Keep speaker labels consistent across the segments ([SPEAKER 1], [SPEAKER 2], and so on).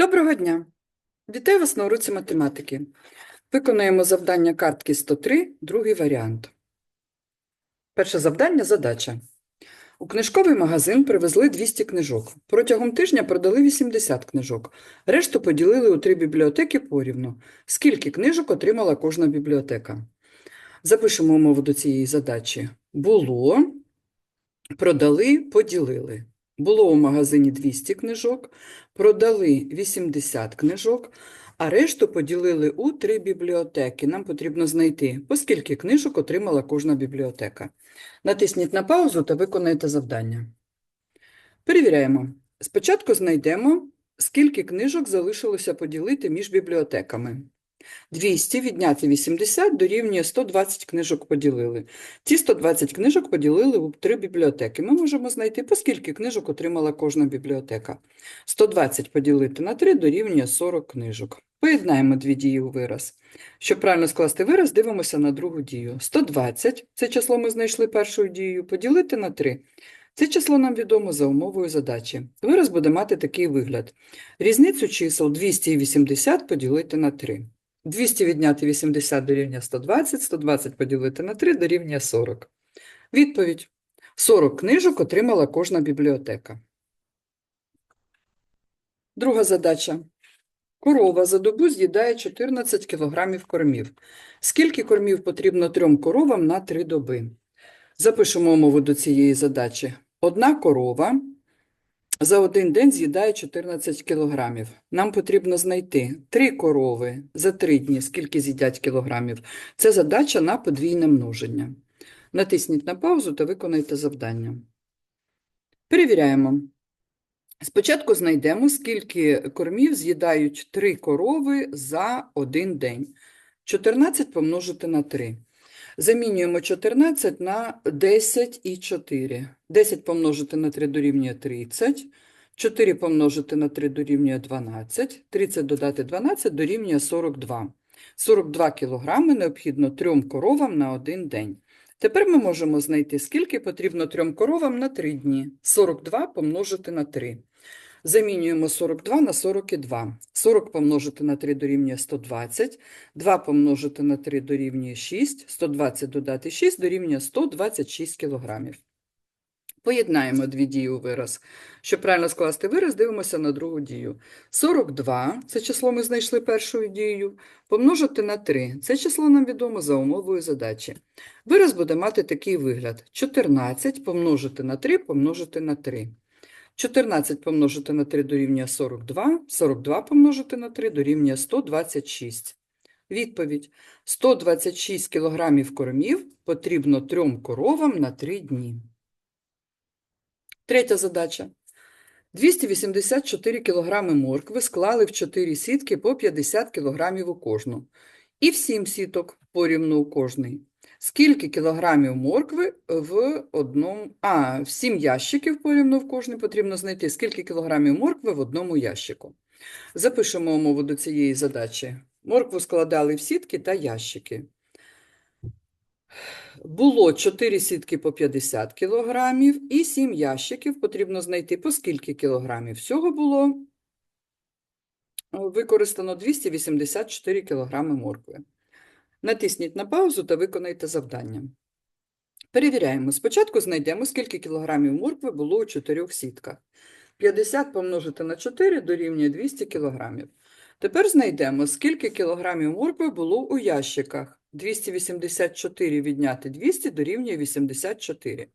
[SPEAKER 1] Доброго дня! Вітаю вас на уроці математики. Виконуємо завдання картки 103, другий варіант. Перше завдання – задача. У книжковий магазин привезли 200 книжок. Протягом тижня продали 80 книжок. Решту поділили у три бібліотеки порівну. Скільки книжок отримала кожна бібліотека? Запишемо умову до цієї задачі. Було, продали, поділили. Було у магазині 200 книжок, продали 80 книжок, а решту поділили у три бібліотеки. Нам потрібно знайти, по скільки книжок отримала кожна бібліотека. Натисніть на паузу та виконайте завдання. Перевіряємо. Спочатку знайдемо, скільки книжок залишилося поділити між бібліотеками. 200 відняти 80 дорівнює 120 книжок поділили. Ці 120 книжок поділили у три бібліотеки. Ми можемо знайти, по скільки книжок отримала кожна бібліотека. 120 поділити на 3 дорівнює 40 книжок. Поєднаємо дві дії у вираз. Щоб правильно скласти вираз, дивимося на другу дію. 120, це число ми знайшли першою дією, поділити на 3. Це число нам відомо за умовою задачі. Вираз буде мати такий вигляд. Різницю чисел 200 і 80 поділити на 3. 200 відняти 80 дорівнює 120, 120 поділити на 3 дорівнює 40. Відповідь. 40 книжок отримала кожна бібліотека. Друга задача. Корова за добу з'їдає 14 кг кормів. Скільки кормів потрібно трьом коровам на 3 доби? Запишемо умову до цієї задачі. Одна корова за один день з'їдає 14 кілограмів. Нам потрібно знайти три корови за три дні, скільки з'їдять кілограмів. Це задача на подвійне множення. Натисніть на паузу та виконайте завдання. Перевіряємо. Спочатку знайдемо, скільки кормів з'їдають три корови за один день. 14 помножити на 3. Замінюємо 14 на 10 і 4. 10 помножити на 3 дорівнює 30. 4 помножити на 3 дорівнює 12. 30 додати 12 дорівнює 42. 42 кілограми необхідно трьом коровам на один день. Тепер ми можемо знайти, скільки потрібно трьом коровам на 3 дні. 42 помножити на 3. Замінюємо 42 на 42. 40 помножити на 3 дорівнює 120. 2 помножити на 3 дорівнює 6. 120 додати 6 дорівнює 126 кілограмів. Поєднаємо дві дії у вираз. Щоб правильно скласти вираз, дивимося на другу дію. 42 – це число ми знайшли першою дією, помножити на 3 – це число нам відомо за умовою задачі. Вираз буде мати такий вигляд. 14 помножити на 3 помножити на 3. 14 помножити на 3 дорівнює 42, 42 помножити на 3 дорівнює 126. Відповідь. 126 кілограмів кормів потрібно трьом коровам на 3 дні. Третя задача. 284 кілограми моркви склали в 4 сітки по 50 кілограмів у кожну. І в 7 сіток порівну у кожний. Скільки кілограмів моркви в одному... А, в 7 ящиків порівну в кожний потрібно знайти, скільки кілограмів моркви в одному ящику. Запишемо умову до цієї задачі. Моркву складали в сітки та ящики. Було 4 сітки по 50 кілограмів і 7 ящиків потрібно знайти по скільки кілограмів. Всього було використано 284 кілограми моркви. Натисніть на паузу та виконайте завдання. Перевіряємо. Спочатку знайдемо, скільки кілограмів моркви було у чотирьох сітках. 50 помножити на 4 дорівнює 200 кілограмів. Тепер знайдемо, скільки кілограмів моркви було у ящиках. 284 відняти 200 дорівнює 84.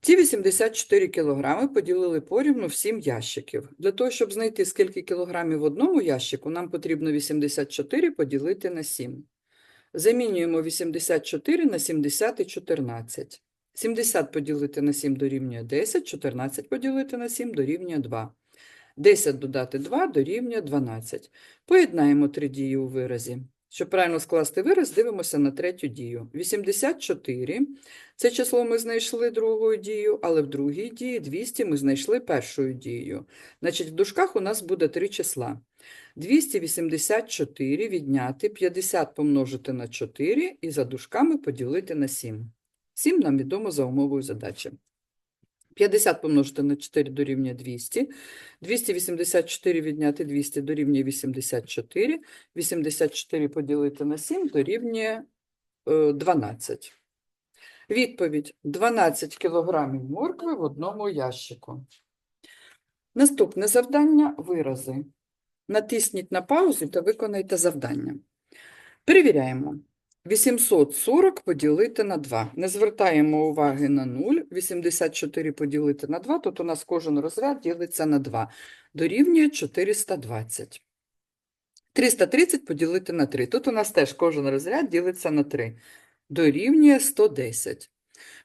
[SPEAKER 1] Ці 84 кілограми поділили порівну в 7 ящиків. Для того, щоб знайти, скільки кілограмів в одному ящику, нам потрібно 84 поділити на 7. Замінюємо 84 на 70 і 14. 70 поділити на 7 дорівнює 10, 14 поділити на 7 дорівнює 2. 10 додати 2 дорівнює 12. Поєднаємо три дії у виразі. Щоб правильно скласти вираз, дивимося на третю дію. 84 – це число ми знайшли другою дією, але в другій дії 200 ми знайшли першою дією. Значить, в дужках у нас буде три числа. 284 відняти 50 помножити на 4 і за дужками поділити на 7. 7 нам відомо за умовою задачі. 50 помножити на 4 дорівнює 200. 284 відняти 200 дорівнює 84. 84 поділити на 7 дорівнює е, 12. Відповідь: 12 кілограмів моркви в одному ящику. Наступне завдання – вирази. Натисніть на паузу та виконайте завдання. Перевіряємо. 840 поділити на 2. Не звертаємо уваги на 0. 84 поділити на 2, тут у нас кожен розряд ділиться на 2. Дорівнює 420. 330 поділити на 3. Тут у нас теж кожен розряд ділиться на 3. Дорівнює 110.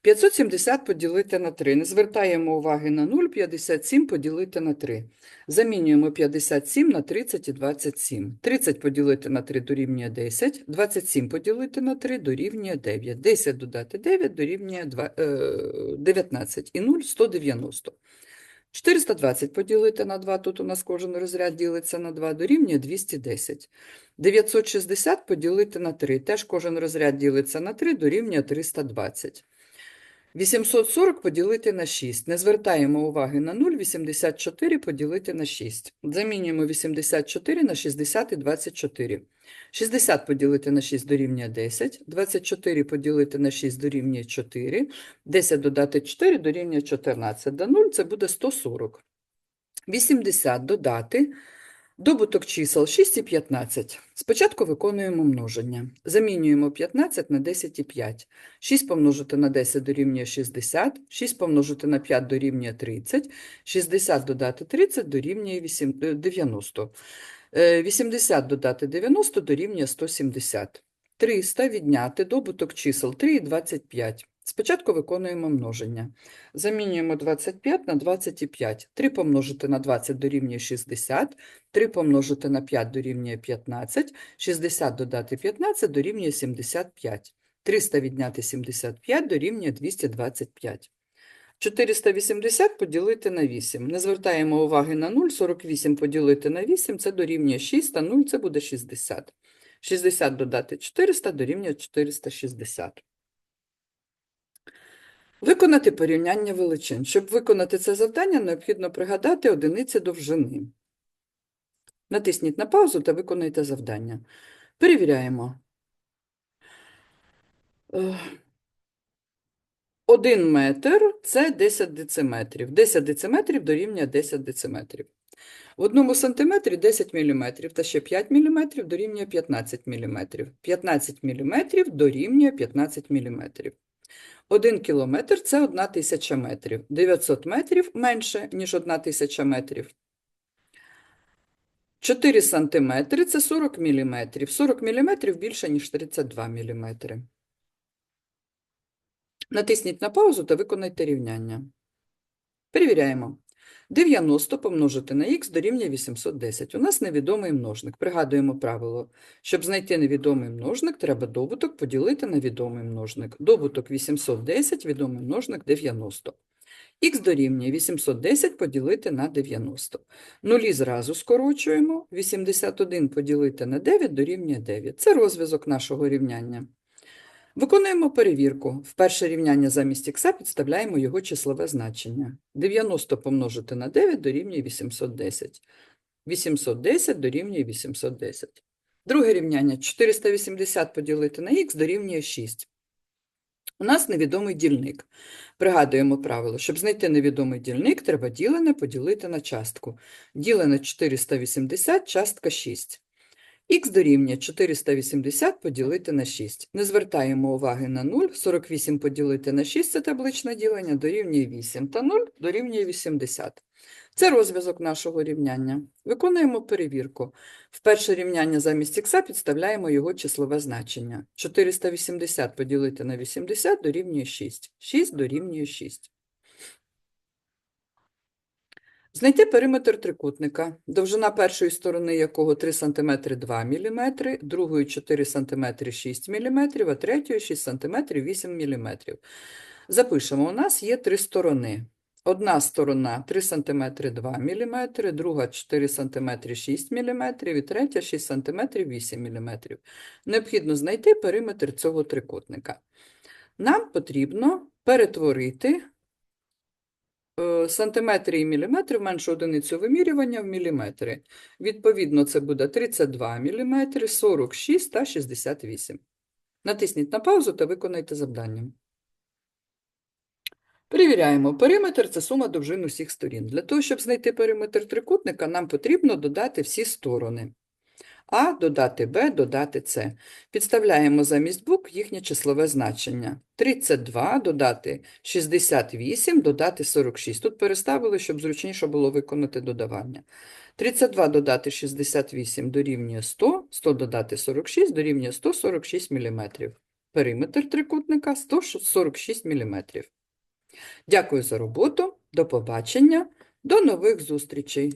[SPEAKER 1] 570 поділити на 3. Не звертаємо уваги на 0. 57 поділити на 3. Замінюємо 57 на 30 і 27. 30 поділити на 3 дорівнює 10. 27 поділити на 3 дорівнює 9. 10 додати 9 дорівнює е, 19. І 0 – 190. 420 поділити на 2, тут у нас кожен розряд ділиться на 2, дорівнює 210. 960 поділити на 3, теж кожен розряд ділиться на 3, дорівнює 320. 840 поділити на 6. Не звертаємо уваги на 0, 84 поділити на 6. Замінюємо 84 на 60 і 24. 60 поділити на 6 дорівнює 10, 24 поділити на 6 дорівнює 4, 10 додати 4 дорівнює 14. До 0 це буде 140. 80 додати добуток чисел 6 і 15. Спочатку виконуємо множення. Замінюємо 15 на 10 і 5. 6 помножити на 10 дорівнює 60, 6 помножити на 5 дорівнює 30, 60 додати 30 дорівнює 8 е, 90. Е, 80 додати 90 дорівнює 170. 300 відняти добуток чисел 3 і 25. Спочатку виконуємо множення. Замінюємо 25 на 25. 3 помножити на 20 дорівнює 60, 3 помножити на 5 дорівнює 15, 60 додати 15 дорівнює 75. 300 відняти 75 дорівнює 225. 480 поділити на 8. Не звертаємо уваги на 0. 48 поділити на 8 – це дорівнює 6, а 0 – це буде 60. 60 додати 400 дорівнює 460. Виконати порівняння величин. Щоб виконати це завдання, необхідно пригадати одиниці довжини. Натисніть на паузу та виконайте завдання. Перевіряємо. Е, 1 метр – це 10 дециметрів. 10 дециметрів дорівнює 10 дециметрів. В одному сантиметрі 10 міліметрів та ще 5 міліметрів дорівнює 15 міліметрів. 15 міліметрів дорівнює 15 міліметрів. 1 кілометр – це 1 тисяча метрів. 900 метрів менше, ніж 1 тисяча метрів. 4 сантиметри – це 40 міліметрів. 40 міліметрів більше, ніж 32 міліметри. Натисніть на паузу та виконайте рівняння. Перевіряємо. 90 помножити на х дорівнює 810. У нас невідомий множник. Пригадуємо правило. Щоб знайти невідомий множник, треба добуток поділити на відомий множник. Добуток 810, відомий множник 90. Х дорівнює 810 поділити на 90. Нулі зразу скорочуємо. 81 поділити на 9 дорівнює 9. Це розв'язок нашого рівняння. Виконуємо перевірку. В перше рівняння замість х підставляємо його числове значення. 90 помножити на 9 дорівнює 810. 810 дорівнює 810. Друге рівняння 480 поділити на х дорівнює 6. У нас невідомий дільник. Пригадуємо правило, щоб знайти невідомий дільник, треба ділене поділити на частку. Ділене 480, частка 6. Х дорівнює 480 поділити на 6. Не звертаємо уваги на 0. 48 поділити на 6 – це табличне ділення, дорівнює 8. Та 0 дорівнює 80. Це розв'язок нашого рівняння. Виконуємо перевірку. В перше рівняння замість х підставляємо його числове значення. 480 поділити на 80 дорівнює 6. 6 дорівнює 6. Знайти периметр трикутника, довжина першої сторони якого 3 см 2 мм, другої 4 см 6 мм, а третьої 6 см 8 мм. Запишемо, у нас є три сторони. Одна сторона 3 см 2 мм, друга 4 см 6 мм і третя 6 см 8 мм. Необхідно знайти периметр цього трикутника. Нам потрібно перетворити сантиметри і міліметри меншу одиницю вимірювання в міліметри. Відповідно, це буде 32 міліметри, 46 та 68. Натисніть на паузу та виконайте завдання. Перевіряємо. Периметр – це сума довжин усіх сторін. Для того, щоб знайти периметр трикутника, нам потрібно додати всі сторони. А додати Б, додати С. Підставляємо замість букв їхнє числове значення. 32 додати 68, додати 46. Тут переставили, щоб зручніше було виконати додавання. 32 додати 68 дорівнює 100, 100 додати 46 дорівнює 146 мм. Периметр трикутника 146 мм. Дякую за роботу, до побачення, до нових зустрічей!